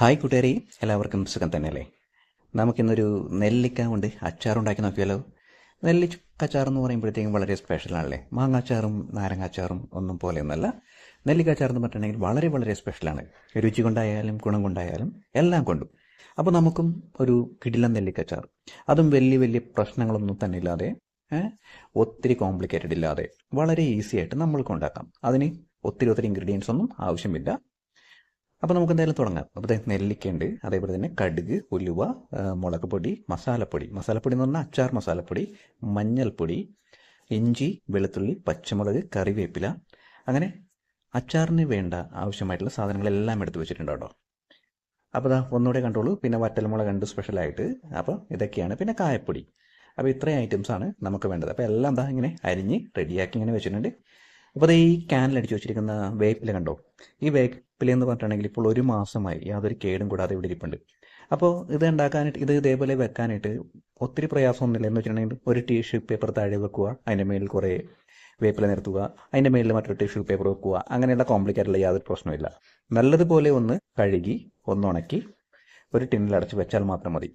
Hi കൂട്ടുകാരി എല്ലാവർക്കും സുഖം തന്നെയല്ലേ? നമുക്കിന്നൊരു നെല്ലിക്ക കൊണ്ട് അച്ചാറുണ്ടാക്കി നോക്കിയാലോ? നെല്ലിക്ക എന്ന് പറയുമ്പോഴത്തേക്കും വളരെ സ്പെഷ്യലാണല്ലേ മാങ്ങാച്ചാറും നാരങ്ങാച്ചാറും ഒന്നും പോലെയൊന്നുമല്ല. നെല്ലിക്ക അച്ചാർ എന്ന് പറഞ്ഞിട്ടുണ്ടെങ്കിൽ വളരെ വളരെ സ്പെഷ്യലാണ് രുചി കൊണ്ടായാലും ഗുണം കൊണ്ടായാലും എല്ലാം കൊണ്ടും. അപ്പോൾ നമുക്കും ഒരു കിടിലൻ നെല്ലിക്ക അച്ചാർ അതും വലിയ വലിയ പ്രശ്നങ്ങളൊന്നും തന്നെ ഇല്ലാതെ ഒത്തിരി കോംപ്ലിക്കേറ്റഡ് ഇല്ലാതെ വളരെ ഈസി ആയിട്ട് നമ്മൾക്ക് ഉണ്ടാക്കാം. അതിന് ഒത്തിരി ഒത്തിരി ഇൻഗ്രീഡിയൻസ് ഒന്നും ആവശ്യമില്ല. അപ്പോൾ നമുക്ക് എന്തായാലും തുടങ്ങാം. അപ്പോൾ നെല്ലിക്കയുണ്ട് അതേപോലെ തന്നെ കടുക് ഉലുവ മുളക് പൊടി മസാലപ്പൊടി. മസാലപ്പൊടി എന്ന് പറഞ്ഞാൽ അച്ചാർ മസാലപ്പൊടി മഞ്ഞൾപ്പൊടി ഇഞ്ചി വെളുത്തുള്ളി പച്ചമുളക് കറിവേപ്പില. അങ്ങനെ അച്ചാറിന് വേണ്ട ആവശ്യമായിട്ടുള്ള സാധനങ്ങളെല്ലാം എടുത്ത് വെച്ചിട്ടുണ്ട് കേട്ടോ. അപ്പോൾ ദാ ഒന്നുകൂടെ കണ്ടോളൂ. പിന്നെ വറ്റൽമുളക് ഉണ്ട് സ്പെഷ്യലായിട്ട്. അപ്പോൾ ഇതൊക്കെയാണ്. പിന്നെ കായപ്പൊടി. അപ്പോൾ ഇത്രയും ഐറ്റംസാണ് നമുക്ക് വേണ്ടത്. അപ്പോൾ എല്ലാം എന്താ ഇങ്ങനെ അരിഞ്ഞ് റെഡിയാക്കി ഇങ്ങനെ വെച്ചിട്ടുണ്ട്. അപ്പോൾ ദേ ഈ ക്യാനിൽ അടിച്ചു വെച്ചിരിക്കുന്ന വേപ്പില കണ്ടോ? ഈ വേപ്പില എന്ന് പറഞ്ഞിട്ടുണ്ടെങ്കിൽ ഇപ്പോൾ ഒരു മാസമായി യാതൊരു കേടും കൂടാതെ ഇവിടെ ഇരിപ്പുണ്ട്. അപ്പോൾ ഇത് ഉണ്ടാക്കാനായിട്ട് ഇത് ഇതേപോലെ വെക്കാനായിട്ട് ഒത്തിരി പ്രയാസമൊന്നുമില്ല. എന്ന് വെച്ചിട്ടുണ്ടെങ്കിൽ ഒരു ടിഷ്യൂ പേപ്പർ താഴെ വെക്കുക അതിന്റെ മേളിൽ കുറേ വേപ്പില നിരത്തുക അതിന്റെ മേളിൽ മറ്റൊരു ടിഷ്യൂ പേപ്പർ വെക്കുക അങ്ങനെയുള്ള കോംപ്ലിക്കേറ്റുള്ള യാതൊരു പ്രശ്നമില്ല നല്ലതുപോലെ ഒന്ന് കഴുകി ഒന്ന് ഉണക്കി ഒരു ടിന്നിൽ അടച്ച് വെച്ചാൽ മാത്രം മതി.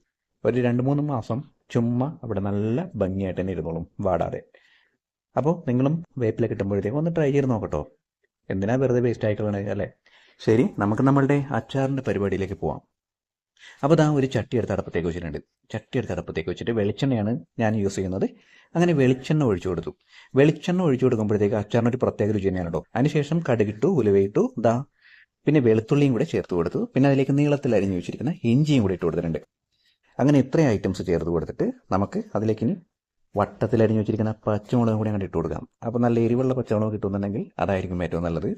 ഒരു രണ്ട് മൂന്ന് മാസം ചുമ്മാ അവിടെ നല്ല ഭംഗിയായിട്ട് തന്നെ ഇരുന്നോളും വാടാതെ. അപ്പോൾ നിങ്ങളും വേപ്പില കിട്ടുമ്പോഴത്തേക്കും ഒന്ന് ട്രൈ ചെയ്ത് നോക്കട്ടോ. എന്തിനാ വെറുതെ വേസ്റ്റ് ആയിക്കളണേ അല്ലേ? ശരി നമുക്ക് നമ്മളുടെ അച്ചാറിന്റെ പരിപാടിയിലേക്ക് പോവാം. അപ്പോൾ ഇതാ ഒരു ചട്ടി എടുത്ത് അടപ്പത്തേക്ക് വെച്ചിട്ടുണ്ട്. ചട്ടി എടുത്ത് അടപ്പത്തേക്ക് വെച്ചിട്ട് വെളിച്ചെണ്ണയാണ് ഞാൻ യൂസ് ചെയ്യുന്നത്. അങ്ങനെ വെളിച്ചെണ്ണ ഒഴിച്ചു കൊടുത്തു. വെളിച്ചെണ്ണ ഒഴിച്ചു കൊടുക്കുമ്പോഴത്തേക്ക് അച്ചാറിന് ഒരു പ്രത്യേക രുചി തന്നെയാണ് കേട്ടോ അതിനുശേഷം കടുകിട്ടു ഉലുവയിട്ടു ദാ പിന്നെ വെളുത്തുള്ളിയും കൂടെ ചേർത്ത് കൊടുത്തു. പിന്നെ അതിലേക്ക് നീളത്തിൽ അരിഞ്ഞു വെച്ചിരിക്കുന്ന ഇഞ്ചിയും കൂടി ഇട്ട് കൊടുത്തിട്ടുണ്ട്. അങ്ങനെ ഇത്രയും ഐറ്റംസ് ചേർത്ത് കൊടുത്തിട്ട് നമുക്ക് അതിലേക്ക് ഇനി വട്ടത്തിൽ അരിഞ്ഞു വെച്ചിരിക്കുന്ന പച്ചമുളകും കൂടി അങ്ങോട്ട് ഇട്ട് കൊടുക്കാം. അപ്പോൾ നല്ല എരിവുള്ള പച്ചമുളക് കിട്ടുന്നുണ്ടെങ്കിൽ അതായിരിക്കും ഏറ്റവും നല്ലത്.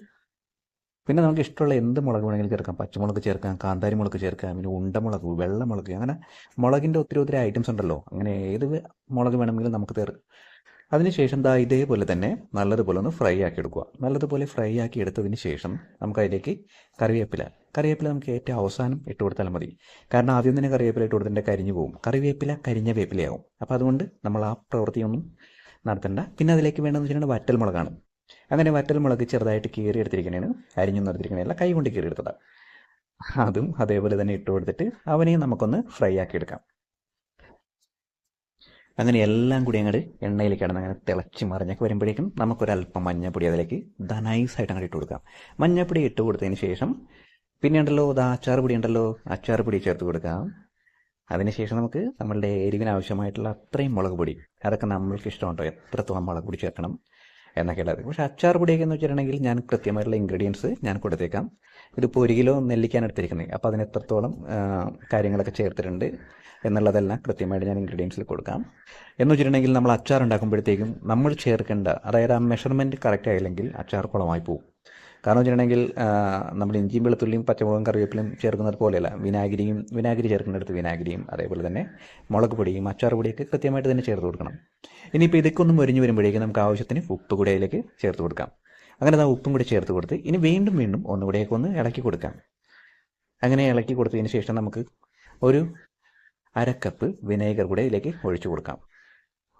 പിന്നെ നമുക്ക് ഇഷ്ടമുള്ള എന്ത് മുളക് വേണമെങ്കിലും ചേർക്കാം. പച്ചമുളക് ചേർക്കാം കാന്താരി മുളക് ചേർക്കാം പിന്നെ ഉണ്ടമുളക് വെള്ളമുളക് അങ്ങനെ മുളകിന്റെ ഒത്തിരി ഒത്തിരി ഐറ്റംസ് ഉണ്ടല്ലോ. അങ്ങനെ ഏത് മുളക് വേണമെങ്കിലും നമുക്ക് അതിനുശേഷം ദാ ഇതേപോലെ തന്നെ നല്ലതുപോലെ ഒന്ന് ഫ്രൈ ആക്കി എടുക്കുക നല്ലതുപോലെ ഫ്രൈ ആക്കി എടുത്തതിന് ശേഷം നമുക്ക് അതിലേക്ക് കറിവേപ്പില. കറിവേപ്പില നമുക്ക് ഏറ്റവും അവസാനം ഇട്ട് കൊടുത്താൽ മതി. കാരണം ആദ്യം തന്നെ കറിവേപ്പില ഇട്ട് കൊടുത്തിട്ട് കരിഞ്ഞു പോകും. കറിവേപ്പില കരിഞ്ഞ വേപ്പിലയാവും. അപ്പോൾ അതുകൊണ്ട് നമ്മൾ ആ പ്രവൃത്തിയൊന്നും നടത്തണ്ട. പിന്നെ അതിലേക്ക് വേണ്ടതെന്ന് വെച്ചിട്ടുണ്ടെങ്കിൽ വറ്റൽ മുളകാണ് അങ്ങനെ വറ്റൽ മുളക് ചെറുതായിട്ട് കീറി എടുത്തിരിക്കണേന് അരിഞ്ഞു നിർത്തിരിക്കണേല്ല കൈ കൊണ്ട് കീറി എടുത്തതാണ് അതും അതേപോലെ തന്നെ ഇട്ട് കൊടുത്തിട്ട് അവനെയും നമുക്കൊന്ന് ഫ്രൈ ആക്കി എടുക്കാം അങ്ങനെ എല്ലാം കൂടി അങ്ങോട്ട് എണ്ണയിൽ കിടന്ന് അങ്ങനെ തിളച്ച് മറിഞ്ഞൊക്കെ വരുമ്പോഴേക്കും നമുക്കൊരല്പം മഞ്ഞപ്പൊടി അതിലേക്ക് നൈസായിട്ട് അങ്ങോട്ട് ഇട്ട് കൊടുക്കാം. മഞ്ഞപ്പൊടി ഇട്ട് കൊടുത്തതിന് ശേഷം പിന്നെ ഉണ്ടല്ലോ ദാ അച്ചാർ പൊടി ഉണ്ടല്ലോ അച്ചാർ പൊടി ചേർത്ത് കൊടുക്കാം. അതിനുശേഷം നമുക്ക് നമ്മളുടെ എരിവിന് ആവശ്യമായിട്ടുള്ള അത്രയും മുളക് പൊടി. അതൊക്കെ നമ്മൾക്ക് ഇഷ്ടമുണ്ടോ എത്രത്തോളം മുളക് പൊടി ചേർക്കണം? എന്നൊക്കെ ഉള്ളത്. പക്ഷേ അച്ചാർ പൊടിയൊക്കെ എന്ന് വെച്ചിട്ടുണ്ടെങ്കിൽ ഞാൻ കൃത്യമായിട്ടുള്ള ഇൻഗ്രീഡിയൻസ് ഞാൻ കൊടുത്തേക്കാം. ഇതിപ്പോൾ ഒരു കിലോ നെല്ലിക്കാണ് എടുത്തിരിക്കുന്നത്. അപ്പോൾ അതിന് എത്രത്തോളം കാര്യങ്ങളൊക്കെ ചേർത്തിട്ടുണ്ട് എന്നുള്ളതെല്ലാം കൃത്യമായിട്ട് ഞാൻ ഇൻഗ്രീഡിയൻസിൽ കൊടുക്കാം. എന്ന് വെച്ചിട്ടുണ്ടെങ്കിൽ നമ്മൾ അച്ചാർ ഉണ്ടാക്കുമ്പോഴത്തേക്കും നമ്മൾ ചേർക്കേണ്ട അതായത് ആ മെഷർമെന്റ് കറക്റ്റ് ആയില്ലെങ്കിൽ അച്ചാർ കുളമായി പോകും കാരണം വെച്ചിട്ടുണ്ടെങ്കിൽ നമ്മൾ ഇഞ്ചിയും വെളുത്തുള്ളിയും പച്ചമുളകും കറിവേപ്പിലും ചേർക്കുന്നത് പോലെയല്ല. വിനാഗിരിയും വിനാഗിരി ചേർക്കുന്നിടത്ത് വിനാഗിരിയും അതേപോലെ തന്നെ മുളക് പൊടിയും അച്ചാർ പൊടിയൊക്കെ കൃത്യമായിട്ട് തന്നെ ചേർത്ത് കൊടുക്കണം. ഇനിയിപ്പോൾ ഇതൊക്കെ ഒന്ന് മുരിഞ്ഞ് വരുമ്പോഴേക്കും നമുക്ക് ആവശ്യത്തിന് ഉപ്പ് കൂടി അതിലേക്ക് ചേർത്ത് കൊടുക്കാം. അങ്ങനെ ആ ഉപ്പും കൂടി ചേർത്ത് കൊടുത്ത് ഇനി വീണ്ടും വീണ്ടും ഒന്നുകൂടെയൊക്കെ ഒന്ന് ഇളക്കി കൊടുക്കാം. അങ്ങനെ ഇളക്കി കൊടുത്തതിന് ശേഷം നമുക്ക് ഒരു അര കപ്പ് വിനേഗർ കൂടെ ഇതിലേക്ക് ഒഴിച്ചു കൊടുക്കാം.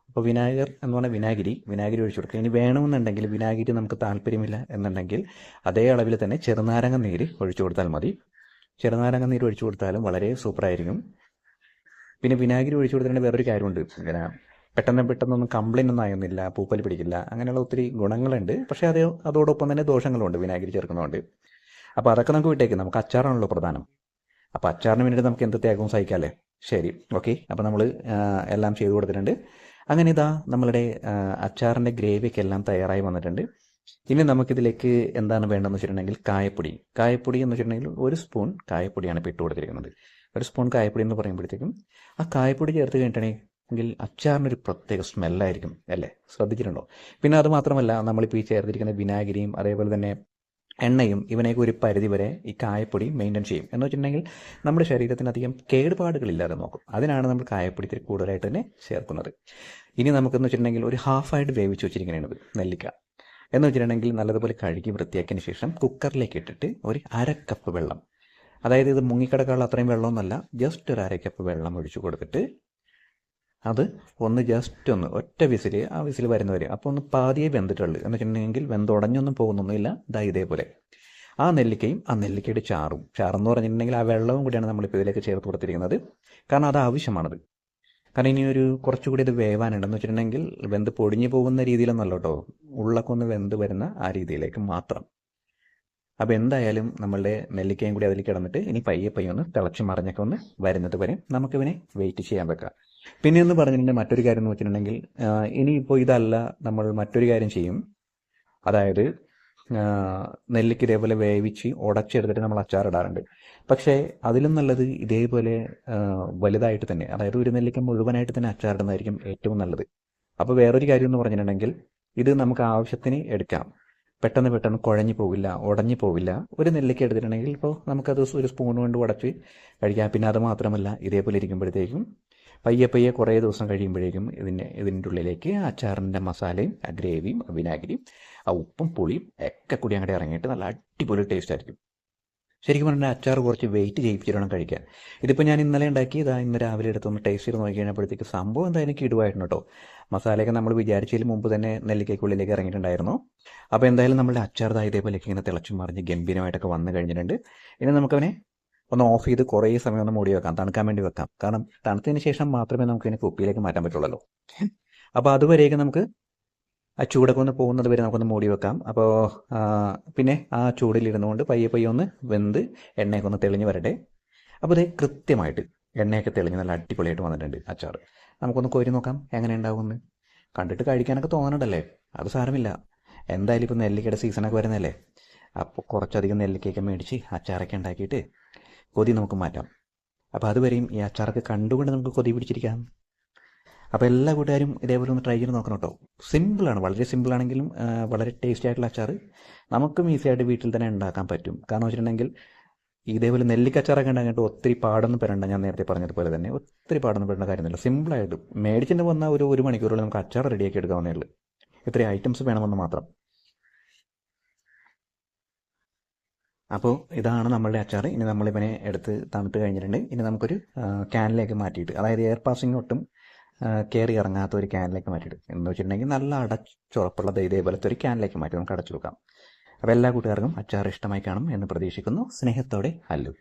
അപ്പോൾ വിനാഗർ എന്ന് പറഞ്ഞാൽ വിനാഗിരി വിനാഗിരി ഒഴിച്ചു കൊടുക്കുക. ഇനി വേണമെന്നുണ്ടെങ്കിൽ വിനാഗിരി നമുക്ക് താല്പര്യമില്ല എന്നുണ്ടെങ്കിൽ അതേ അളവിൽ തന്നെ ചെറുനാരങ്ങ നീര് ഒഴിച്ചു കൊടുത്താൽ മതി. ചെറുനാരങ്ങ നീര് ഒഴിച്ചു കൊടുത്താലും വളരെ സൂപ്പറായിരിക്കും. പിന്നെ വിനാഗിരി ഒഴിച്ചു കൊടുത്തിട്ടുണ്ടെങ്കിൽ വേറൊരു കാര്യമുണ്ട്. ഇങ്ങനെ പെട്ടെന്ന് പെട്ടെന്നൊന്നും കംപ്ലൈന്റ് ഒന്നും ആയൊന്നുമില്ല പൂപ്പൽ പിടിക്കില്ല അങ്ങനെയുള്ള ഒത്തിരി ഗുണങ്ങളുണ്ട്. പക്ഷേ അത് അതോടൊപ്പം തന്നെ ദോഷങ്ങളുണ്ട് വിനാഗിരി ചേർക്കുന്നതുകൊണ്ട് അപ്പോൾ അതൊക്കെ നമുക്ക് വിട്ടേക്ക്. നമുക്ക് അച്ചാറാണല്ലോ പ്രധാനം. അപ്പോൾ അച്ചാറിന് വേണ്ടിയിട്ട് നമുക്ക് എന്ത് ത്യാഗവും സഹിക്കാമല്ലേ ശരി ഓക്കെ. അപ്പോൾ നമ്മൾ എല്ലാം ചെയ്തു കൊടുത്തിട്ടുണ്ട്. അങ്ങനെ ഇതാ നമ്മളുടെ അച്ചാറിന്റെ ഗ്രേവിയൊക്കെ എല്ലാം തയ്യാറായി വന്നിട്ടുണ്ട്. ഇനി നമുക്കിതിലേക്ക് എന്താണ് വേണ്ടതെന്ന് വെച്ചിട്ടുണ്ടെങ്കിൽ കായപ്പൊടി. കായപ്പൊടി എന്ന് വെച്ചിട്ടുണ്ടെങ്കിൽ ഒരു സ്പൂൺ കായപ്പൊടിയാണ് ഇപ്പോൾ ഇട്ട് കൊടുത്തിരിക്കുന്നത്. ഒരു സ്പൂൺ കായപ്പൊടി എന്ന് പറയുമ്പോഴത്തേക്കും ആ കായപ്പൊടി ചേർത്ത് കഴിഞ്ഞിട്ടുണ്ടെങ്കിൽ അച്ചാറിനൊരു പ്രത്യേക സ്മെല്ലായിരിക്കും അല്ലേ? ശ്രദ്ധിച്ചിട്ടുണ്ടോ? പിന്നെ അത് മാത്രമല്ല നമ്മളിപ്പോൾ ഈ ചേർത്തിരിക്കുന്ന വിനാഗിരിയും അതേപോലെ തന്നെ എണ്ണയും ഇവനെയൊക്കെ ഒരു പരിധി വരെ ഈ കായപ്പൊടി മെയിന്റെയിൻ ചെയ്യും. എന്ന് വെച്ചിട്ടുണ്ടെങ്കിൽ നമ്മുടെ ശരീരത്തിന് അധികം കേടുപാടുകളില്ലാതെ നോക്കും. അതിനാണ് നമ്മൾ കായപ്പൊടി ഇത്തിരി കൂടുതലായിട്ട് തന്നെ ചേർക്കുന്നത്. ഇനി നമുക്കെന്ന് വെച്ചിട്ടുണ്ടെങ്കിൽ ഒരു ഹാഫായിട്ട് വേവിച്ച് വെച്ചിരിക്കുന്നതാണ് നെല്ലിക്ക. എന്ന് വെച്ചിട്ടുണ്ടെങ്കിൽ നല്ലതുപോലെ കഴുകി വൃത്തിയാക്കിയതിന് ശേഷം കുക്കറിലേക്ക് ഇട്ടിട്ട് ഒരു അര കപ്പ് വെള്ളം. അതായത് ഇത് മുങ്ങിക്കിടക്കാനുള്ള അത്രയും വെള്ളമൊന്നുമല്ല ജസ്റ്റ് ഒരു അര കപ്പ് വെള്ളം ഒഴിച്ചു കൊടുത്തിട്ട് അത് ഒന്ന് ജസ്റ്റ് ഒന്ന് ഒറ്റ വിസിൽ ആ വിസിൽ വരുന്ന വരുന്നവരെ. അപ്പോൾ ഒന്ന് പാതിയെ വെന്തിട്ടുള്ളൂ. എന്ന് വെച്ചിട്ടുണ്ടെങ്കിൽ വെന്തുടഞ്ഞൊന്നും പോകുന്നൊന്നുമില്ല. ദാ ഇതേപോലെ. ആ നെല്ലിക്കയും ആ നെല്ലിക്കയുടെ ചാറും. ചാറെന്ന് പറഞ്ഞിട്ടുണ്ടെങ്കിൽ ആ വെള്ളവും കൂടിയാണ് നമ്മളിപ്പോൾ ഇതിലേക്ക് ചേർത്ത് കൊടുത്തിരിക്കുന്നത്. കാരണം അത് ആവശ്യമാണത്. കാരണം ഇനി ഒരു കുറച്ചുകൂടി ഇത് വേവാനുണ്ടെന്ന് വെച്ചിട്ടുണ്ടെങ്കിൽ വെന്ത് പൊടിഞ്ഞു പോകുന്ന രീതിയിലൊന്നല്ല കേട്ടോ. ഉള്ളൊക്കെ ഒന്ന് വെന്ത് വരുന്ന ആ രീതിയിലേക്ക് മാത്രം. അപ്പോൾ എന്തായാലും നമ്മളുടെ നെല്ലിക്കയും കൂടി അതിൽ കിടന്നിട്ട് ഇനി പയ്യെ പയ്യെ ഒന്ന് തിളച്ച് മറിഞ്ഞൊക്കെ ഒന്ന് വരുന്നത് വരെ നമുക്കിവനെ വെയിറ്റ് ചെയ്യാൻ വെക്കാം. പിന്നെ എന്ന് പറഞ്ഞിട്ടുണ്ടെങ്കിൽ മറ്റൊരു കാര്യം എന്ന് വെച്ചിട്ടുണ്ടെങ്കിൽ ഇനിയിപ്പോൾ ഇതല്ല നമ്മൾ മറ്റൊരു കാര്യം ചെയ്യും. അതായത് നെല്ലിക്ക് ഇതേപോലെ വേവിച്ച് ഉടച്ചെടുത്തിട്ട് നമ്മൾ അച്ചാറിടാറുണ്ട് പക്ഷേ അതിലും നല്ലത് ഇതേപോലെ വലുതായിട്ട് തന്നെ അതായത് ഒരു നെല്ലിക്ക മുഴുവനായിട്ട് തന്നെ അച്ചാറിടുന്നതായിരിക്കും ഏറ്റവും നല്ലത്. അപ്പോൾ വേറൊരു കാര്യം എന്ന് പറഞ്ഞിട്ടുണ്ടെങ്കിൽ ഇത് നമുക്ക് ആവശ്യത്തിന് എടുക്കാം. പെട്ടെന്ന് പെട്ടെന്ന് കുഴഞ്ഞു പോവില്ല ഉടഞ്ഞു പോവില്ല. ഒരു നെല്ലിക്ക എടുത്തിട്ടുണ്ടെങ്കിൽ ഇപ്പോൾ നമുക്കത് ഒരു സ്പൂൺ കൊണ്ട് ഉടച്ച് കഴിക്കാം. പിന്നെ അത് മാത്രമല്ല ഇതേപോലെ ഇരിക്കുമ്പോഴത്തേക്കും പയ്യെ പയ്യെ കുറേ ദിവസം കഴിയുമ്പോഴേക്കും ഇതിന്റെ ഇതിന്റെ ഉള്ളിലേക്ക് അച്ചാറിന്റെ മസാലയും ആ ഗ്രേവിയും ആ വിനാഗിരിയും ആ ഉപ്പും പുളിയും ഒക്കെ കൂടി അങ്ങോട്ട് ഇറങ്ങിയിട്ട് നല്ല അടിപൊളി ടേസ്റ്റ് ആയിരിക്കും. ശരിക്കും പറഞ്ഞാൽ അച്ചാർ കുറച്ച് വെയിറ്റ് ചെയ്യിപ്പിച്ചിട്ട് വേണം കഴിക്കാൻ. ഇതിപ്പോൾ ഞാൻ ഇന്നലെ ഉണ്ടാക്കി ഇതാ ഇന്ന് രാവിലെ എടുത്തൊന്ന് ടേസ്റ്റ് ചെയ്ത് നോക്കി കഴിഞ്ഞപ്പോഴത്തേക്ക് സംഭവം എന്തായാലും കിടുവായിരുന്നു കേട്ടോ മസാലയൊക്കെ നമ്മൾ വിചാരിച്ചതിൽ മുമ്പ് തന്നെ നെല്ലിക്കയ്ക്കുള്ളിലേക്ക് ഇറങ്ങിയിട്ടുണ്ടായിരുന്നു. അപ്പോൾ എന്തായാലും നമ്മുടെ അച്ചാർ ഇതേപോലെയൊക്കെ ഇങ്ങനെ തിളച്ചു മറിഞ്ഞ് ഗംഭീരമായിട്ടൊക്കെ വന്നു കഴിഞ്ഞിട്ടുണ്ട്. ഇനി നമുക്കവനെ ഒന്ന് ഓഫ് ചെയ്ത് കുറേ സമയം ഒന്ന് മൂടി വെക്കാം. തണുക്കാൻ വേണ്ടി വെക്കാം. കാരണം തണുത്തതിന് ശേഷം മാത്രമേ നമുക്ക് ഇതിനെ കുപ്പിയിലേക്ക് മാറ്റാൻ പറ്റുള്ളൂ അപ്പോൾ അതുവരെയൊക്കെ നമുക്ക് ആ ചൂടൊക്കെ ഒന്ന് പോകുന്നത് വരെ നമുക്കൊന്ന് മൂടി വെക്കാം. അപ്പോൾ പിന്നെ ആ ചൂടിലിരുന്നുകൊണ്ട് പയ്യെ പയ്യെ ഒന്ന് വെന്ത് എണ്ണയൊക്കെ ഒന്ന് തെളിഞ്ഞ് വരട്ടെ. അപ്പോൾ ഇത് കൃത്യമായിട്ട് എണ്ണയൊക്കെ തെളിഞ്ഞ് നല്ല അടിപൊളിയായിട്ട് വന്നിട്ടുണ്ട് അച്ചാർ നമുക്കൊന്ന് കോരി നോക്കാം. എങ്ങനെ ഉണ്ടാവുമെന്ന് കണ്ടിട്ട് കഴിക്കാനൊക്കെ തോന്നണ്ടല്ലേ അത് സാരമില്ല. എന്തായാലും ഇപ്പോൾ നെല്ലിക്കയുടെ സീസണൊക്കെ വരുന്നതല്ലേ അപ്പോൾ കുറച്ചധികം നെല്ലിക്കയൊക്കെ മേടിച്ച് അച്ചാറൊക്കെ ഉണ്ടാക്കിയിട്ട് കൊതി നമുക്ക് മാറ്റാം. അപ്പോൾ അതുവരെയും ഈ അച്ചാറൊക്കെ കണ്ടുകൊണ്ട് നമുക്ക് കൊതി പിടിച്ചിരിക്കാം. അപ്പോൾ എല്ലാ കൂട്ടുകാരും ഇതേപോലെ ഒന്ന് ട്രൈ ചെയ്ത് നോക്കണം കേട്ടോ സിമ്പിളാണ് വളരെ സിമ്പിളാണെങ്കിലും വളരെ ടേസ്റ്റി ആയിട്ടുള്ള അച്ചാർ നമുക്കും ഈസി ആയിട്ട് വീട്ടിൽ തന്നെ ഉണ്ടാക്കാൻ പറ്റും. കാരണം വെച്ചിട്ടുണ്ടെങ്കിൽ ഇതേപോലെ നെല്ലിക്കച്ചാറൊക്കെ ഉണ്ടാക്കിയിട്ട് ഒത്തിരി പാടൊന്നും പെരണ്ട ഞാൻ നേരത്തെ പറഞ്ഞതുപോലെ തന്നെ ഒത്തിരി പാടൊന്നും പെരേണ്ട കാര്യമൊന്നുമില്ല. സിമ്പിളായിട്ട് മേടിച്ചിട്ട് വന്നാൽ ഒരു ഒരു മണിക്കൂറുകൾ നമുക്ക് അച്ചാർ റെഡിയാക്കി എടുക്കാവുന്നേ ഉള്ളൂ. ഇത്രയും ഐറ്റംസ് വേണമെന്ന് മാത്രം. അപ്പോൾ ഇതാണ് നമ്മളുടെ അച്ചാർ ഇനി നമ്മളിവനെ എടുത്ത് തണുത്ത് കഴിഞ്ഞിട്ടുണ്ട്. ഇനി നമുക്കൊരു ക്യാനിലേക്ക് മാറ്റിയിട്ട് അതായത് എയർ പാസിംഗ് ഒട്ടും കയറി ഇറങ്ങാത്ത ഒരു ക്യാനിലേക്ക് മാറ്റിയിട്ട്. എന്ന് വെച്ചിട്ടുണ്ടെങ്കിൽ നല്ല അടച്ചുറപ്പുള്ള ദേ ഇതേപോലത്തെ ഒരു ക്യാനിലേക്ക് മാറ്റി നമുക്ക് അടച്ചു വെക്കാം. അപ്പോൾ എല്ലാ കൂട്ടുകാർക്കും അച്ചാർ ഇഷ്ടമായി കാണും എന്ന് പ്രതീക്ഷിക്കുന്നു. സ്നേഹത്തോടെ അല്ലു